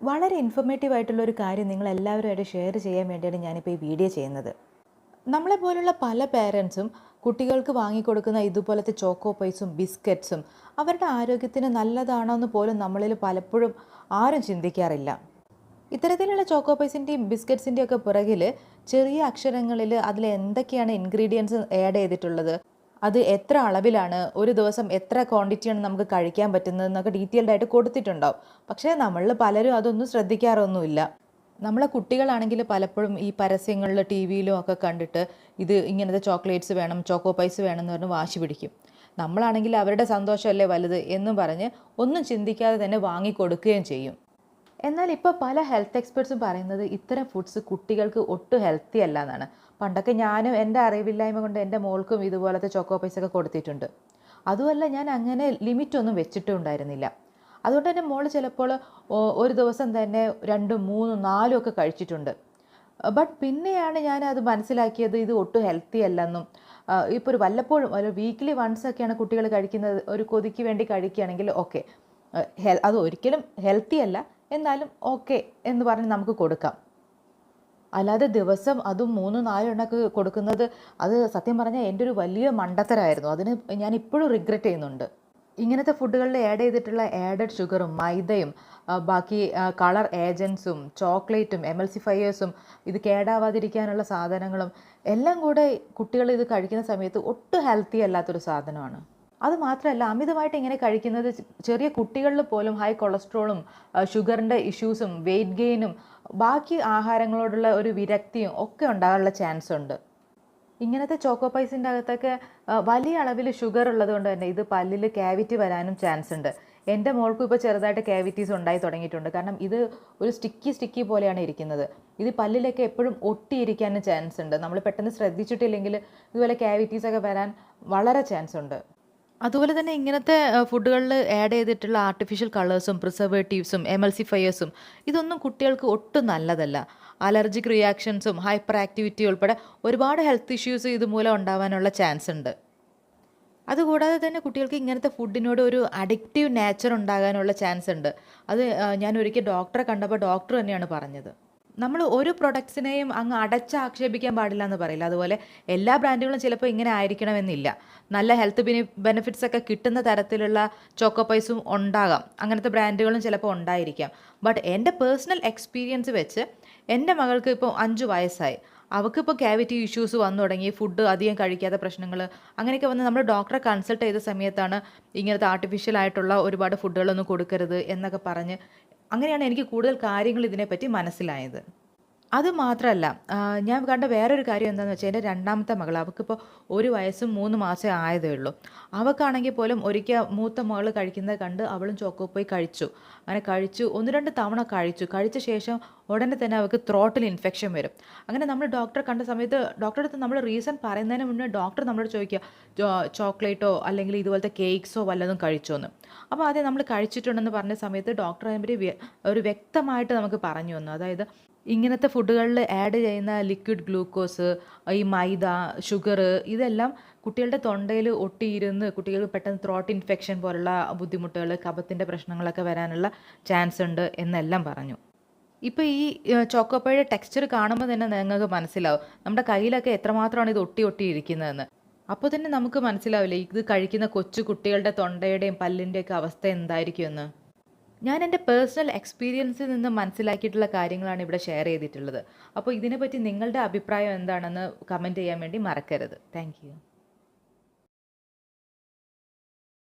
വളരെ ഇൻഫർമേറ്റീവ് ആയിട്ടുള്ള ഒരു കാര്യം നിങ്ങൾ എല്ലാവരുമായിട്ട് ഷെയർ ചെയ്യാൻ വേണ്ടിയാണ് ഞാനിപ്പോൾ ഈ വീഡിയോ ചെയ്യുന്നത്. നമ്മളെ പോലുള്ള പല പേരൻസും കുട്ടികൾക്ക് വാങ്ങിക്കൊടുക്കുന്ന ഇതുപോലത്തെ ചോക്കോ പൈസും ബിസ്ക്കറ്റ്സും അവരുടെ ആരോഗ്യത്തിന് നല്ലതാണോ എന്ന് പോലും നമ്മളിൽ പലപ്പോഴും ആരും ചിന്തിക്കാറില്ല. ഇത്തരത്തിലുള്ള ചോക്കോ പൈസിന്റെയും ബിസ്ക്കറ്റ്സിന്റെയും ഒക്കെ പുറകിൽ ചെറിയ അക്ഷരങ്ങളിൽ അതിൽ എന്തൊക്കെയാണ് ഇൻഗ്രീഡിയൻസ് ആഡ് ചെയ്തിട്ടുള്ളത്? അത് എത്ര അളവിലാണ് ഒരു ദിവസം എത്ര ക്വാണ്ടിറ്റിയാണ് നമുക്ക് കഴിക്കാൻ പറ്റുന്നത് എന്നൊക്കെ ഡീറ്റെയിൽഡ് ആയിട്ട് കൊടുത്തിട്ടുണ്ടാവും. പക്ഷേ നമ്മളിൽ പലരും അതൊന്നും ശ്രദ്ധിക്കാറൊന്നുമില്ല. നമ്മളെ കുട്ടികളാണെങ്കിൽ പലപ്പോഴും ഈ പരസ്യങ്ങളിൽ ടി വിയിലും ഒക്കെ കണ്ടിട്ട് ഇത് ഇങ്ങനത്തെ ചോക്ലേറ്റ്സ് വേണം ചോക്കോ പൈസ് വേണം എന്ന് പറഞ്ഞ് വാശി പിടിക്കും. നമ്മളാണെങ്കിൽ അവരുടെ സന്തോഷമല്ലേ വലുത് എന്നും പറഞ്ഞ് ഒന്നും ചിന്തിക്കാതെ തന്നെ വാങ്ങിക്കൊടുക്കുകയും ചെയ്യും. എന്നാൽ ഇപ്പോൾ പല ഹെൽത്ത് എക്സ്പെർട്സും പറയുന്നത് ഇത്തരം ഫുഡ്സ് കുട്ടികൾക്ക് ഒട്ടും ഹെൽത്തി അല്ല എന്നാണ് പണ്ടൊക്കെ ഞാനും എന്റെ അറിവില്ലായ്മ കൊണ്ട് എന്റെ മോൾക്കും ഇതുപോലത്തെ ചോക്കോ പൈസൊക്കെ കൊടുത്തിട്ടുണ്ട്. അതുമല്ല ഞാൻ അങ്ങനെ ലിമിറ്റൊന്നും വെച്ചിട്ടും ഉണ്ടായിരുന്നില്ല. അതുകൊണ്ട് തന്നെ മോൾ ചിലപ്പോൾ ഒരു ദിവസം തന്നെ രണ്ടും മൂന്നും നാലും ഒക്കെ കഴിച്ചിട്ടുണ്ട്. ബട്ട് പിന്നെയാണ് ഞാൻ അത് മനസ്സിലാക്കിയത് ഇത് ഒട്ടും ഹെൽത്തി അല്ലെന്നും. ഇപ്പോൾ ഒരു വല്ലപ്പോഴും ഒരു വീക്ക്ലി വൺസ് ഒക്കെയാണ് കുട്ടികൾ കഴിക്കുന്നത് ഒരു കൊതിക്ക് വേണ്ടി കഴിക്കുകയാണെങ്കിൽ ഓക്കെ അത് ഒരിക്കലും ഹെൽത്തി അല്ല. എന്നാലും ഓക്കെ എന്ന് പറഞ്ഞ് നമുക്ക് കൊടുക്കാം. അല്ലാതെ ദിവസം അതും മൂന്നും നാലും എണ്ണൊക്കെ കൊടുക്കുന്നത് അത് സത്യം പറഞ്ഞാൽ എന്റെ ഒരു വലിയ മണ്ടത്തരായിരുന്നു. അതിന് ഞാൻ ഇപ്പോഴും റിഗ്രറ്റ് ചെയ്യുന്നുണ്ട്. ഇങ്ങനത്തെ ഫുഡുകളിൽ ആഡ് ചെയ്തിട്ടുള്ള ആഡഡ് ഷുഗറും മൈദയും ബാക്കി കളർ ഏജൻസും ചോക്ലേറ്റും എമൽസിഫയേഴ്സും ഇത് കേടാവാതിരിക്കാനുള്ള സാധനങ്ങളും എല്ലാം കൂടെ കുട്ടികൾ ഇത് കഴിക്കുന്ന സമയത്ത് ഒട്ടും ഹെൽത്തി അല്ലാത്തൊരു സാധനമാണ്. അത് മാത്രമല്ല അമിതമായിട്ട് ഇങ്ങനെ കഴിക്കുന്നത് ചെറിയ കുട്ടികളിൽ പോലും ഹൈ കൊളസ്ട്രോളും ഷുഗറിന്റെ ഇഷ്യൂസും വെയിറ്റ് ഗെയിനും ബാക്കി ആഹാരങ്ങളോടുള്ള ഒരു വിരക്തിയും ഒക്കെ ഉണ്ടാകാനുള്ള ചാൻസ് ഉണ്ട്. ഇങ്ങനത്തെ ചോക്കോ പൈസിന്റെ അകത്തൊക്കെ വലിയ അളവിൽ ഷുഗർ ഉള്ളത് കൊണ്ട് തന്നെ ഇത് പല്ലിൽ ക്യാവിറ്റി വരാനും ചാൻസ് ഉണ്ട്. എന്റെ മോൾക്കും ഇപ്പോൾ ചെറുതായിട്ട് ക്യാവിറ്റീസ് ഉണ്ടായി തുടങ്ങിയിട്ടുണ്ട്. കാരണം ഇത് ഒരു സ്റ്റിക്കി സ്റ്റിക്കി പോലെയാണ് ഇരിക്കുന്നത്. ഇത് പല്ലിലൊക്കെ എപ്പോഴും ഒട്ടിയിരിക്കാനും ചാൻസ് ഉണ്ട്. നമ്മൾ പെട്ടെന്ന് ശ്രദ്ധിച്ചിട്ടില്ലെങ്കിൽ ഇതുപോലെ ക്യാവിറ്റീസൊക്കെ വരാൻ വളരെ ചാൻസ് ഉണ്ട്. അതുപോലെ തന്നെ ഇങ്ങനത്തെ ഫുഡുകളിൽ ആഡ് ചെയ്തിട്ടുള്ള ആർട്ടിഫിഷ്യൽ കളേഴ്സും പ്രിസർവേറ്റീവ്സും എമൽസിഫയേഴ്സും ഇതൊന്നും കുട്ടികൾക്ക് ഒട്ടും നല്ലതല്ല. അലർജിക് റിയാക്ഷൻസും ഹൈപ്പർ ആക്ടിവിറ്റി ഉൾപ്പെടെ ഒരുപാട് ഹെൽത്ത് ഇഷ്യൂസ് ഇതുമൂലം ഉണ്ടാവാനുള്ള ചാൻസ് ഉണ്ട്. അതുകൂടാതെ തന്നെ കുട്ടികൾക്ക് ഇങ്ങനത്തെ ഫുഡിനോട് ഒരു അഡിക്റ്റീവ് നേച്ചർ ഉണ്ടാകാനുള്ള ചാൻസ് ഉണ്ട്. അത് ഞാൻ ഒരിക്കൽ ഡോക്ടറെ കണ്ടപ്പോൾ ഡോക്ടർ തന്നെയാണ് പറഞ്ഞത്. നമ്മൾ ഒരു പ്രൊഡക്ട്സിനെയും അങ്ങ് അടച്ച് ആക്ഷേപിക്കാൻ പാടില്ല എന്ന് പറയില്ല. അതുപോലെ എല്ലാ ബ്രാൻഡുകളും ചിലപ്പോൾ ഇങ്ങനെ ആയിരിക്കണമെന്നില്ല. നല്ല ഹെൽത്ത് ബെനി ബെനിഫിറ്റ്സ് ഒക്കെ കിട്ടുന്ന തരത്തിലുള്ള ചോക്കോ പൈസും ഉണ്ടാകാം. അങ്ങനത്തെ ബ്രാൻഡുകളും ചിലപ്പോൾ ഉണ്ടായിരിക്കാം. ബട്ട് എന്റെ പേഴ്സണൽ എക്സ്പീരിയൻസ് വെച്ച് എന്റെ മകൾക്ക് ഇപ്പോൾ അഞ്ച് വയസ്സായി. അവൾക്കിപ്പോൾ ക്യാവിറ്റി ഇഷ്യൂസ് വന്നു തുടങ്ങി. ഫുഡ് അധികം കഴിക്കാത്ത പ്രശ്നങ്ങൾ അങ്ങനെയൊക്കെ വന്ന് നമ്മൾ ഡോക്ടറെ കൺസൾട്ട് ചെയ്ത സമയത്താണ് ഇങ്ങനത്തെ ആർട്ടിഫിഷ്യൽ ആയിട്ടുള്ള ഒരുപാട് ഫുഡുകളൊന്നും കൊടുക്കരുത് എന്നൊക്കെ പറഞ്ഞ് അങ്ങനെയാണ് എനിക്ക് കൂടുതൽ കാര്യങ്ങൾ ഇതിനെപ്പറ്റി മനസ്സിലായത്. അത് മാത്രമല്ല ഞാൻ കണ്ട വേറൊരു കാര്യം എന്താണെന്ന് വെച്ചാൽ എന്റെ രണ്ടാമത്തെ മകൾ അവൾക്കിപ്പോൾ ഒരു വയസ്സും മൂന്ന് മാസം ആയതേ ഉള്ളൂ. അവൾക്കാണെങ്കിൽ പോലും ഒരിക്കൽ മൂത്ത മകൾ കഴിക്കുന്നത് കണ്ട് അവളും ചോക്കോ പോയി കഴിച്ചു. അങ്ങനെ കഴിച്ചു ഒന്ന് രണ്ട് തവണ കഴിച്ചു. കഴിച്ച ശേഷം ഉടനെ തന്നെ അവൾക്ക് ത്രോട്ടിൽ ഇൻഫെക്ഷൻ വരും. അങ്ങനെ നമ്മൾ ഡോക്ടറെ കണ്ട സമയത്ത് ഡോക്ടറെ അടുത്ത് നമ്മൾ റീസൺ പറയുന്നതിന് മുന്നേ ഡോക്ടർ നമ്മളോട് ചോദിക്കുക ചോക്ലേറ്റോ അല്ലെങ്കിൽ ഇതുപോലത്തെ കേക്ക്സോ വല്ലതും കഴിച്ചോ എന്ന് അപ്പോൾ ആദ്യം നമ്മൾ കഴിച്ചിട്ടുണ്ടെന്ന് പറഞ്ഞ സമയത്ത് ഡോക്ടർ അതിനെപ്പറ്റി ഒരു വ്യക്തമായിട്ട് നമുക്ക് പറഞ്ഞു തന്നു. അതായത് ഇങ്ങനത്തെ ഫുഡുകളിൽ ആഡ് ചെയ്യുന്ന ലിക്വിഡ് ഗ്ലൂക്കോസ് ഈ മൈദ ഷുഗർ ഇതെല്ലാം കുട്ടികളുടെ തൊണ്ടയിൽ ഒട്ടിയിരുന്ന് കുട്ടികൾ പെട്ടെന്ന് ത്രോട്ട് ഇൻഫെക്ഷൻ പോലുള്ള ബുദ്ധിമുട്ടുകൾ കഫത്തിന്റെ പ്രശ്നങ്ങളൊക്കെ വരാനുള്ള ചാൻസ് ഉണ്ട് എന്നെല്ലാം പറഞ്ഞു. ഇപ്പോൾ ഈ ചോക്കോപ്പയുടെ ടെക്സ്ചർ കാണുമ്പോൾ തന്നെ നിങ്ങൾക്ക് മനസ്സിലാവും നമ്മുടെ കയ്യിലൊക്കെ എത്രമാത്രമാണ് ഇത് ഒട്ടി ഒട്ടി ഇരിക്കുന്നതെന്ന് അപ്പോൾ തന്നെ നമുക്ക് മനസ്സിലാവില്ലേ ഇത് കഴിക്കുന്ന കൊച്ചു കുട്ടികളുടെ തൊണ്ടയുടെയും പല്ലിന്റെയൊക്കെ അവസ്ഥ എന്തായിരിക്കുമെന്ന്? ഞാൻ എന്റെ പേഴ്സണൽ എക്സ്പീരിയൻസിൽ നിന്ന് മനസ്സിലാക്കിയിട്ടുള്ള കാര്യങ്ങളാണ് ഇവിടെ ഷെയർ ചെയ്തിട്ടുള്ളത്. അപ്പോൾ ഇതിനെപ്പറ്റി നിങ്ങളുടെ അഭിപ്രായം എന്താണെന്ന് കമന്റ് ചെയ്യാൻ വേണ്ടി മറക്കരുത്. താങ്ക്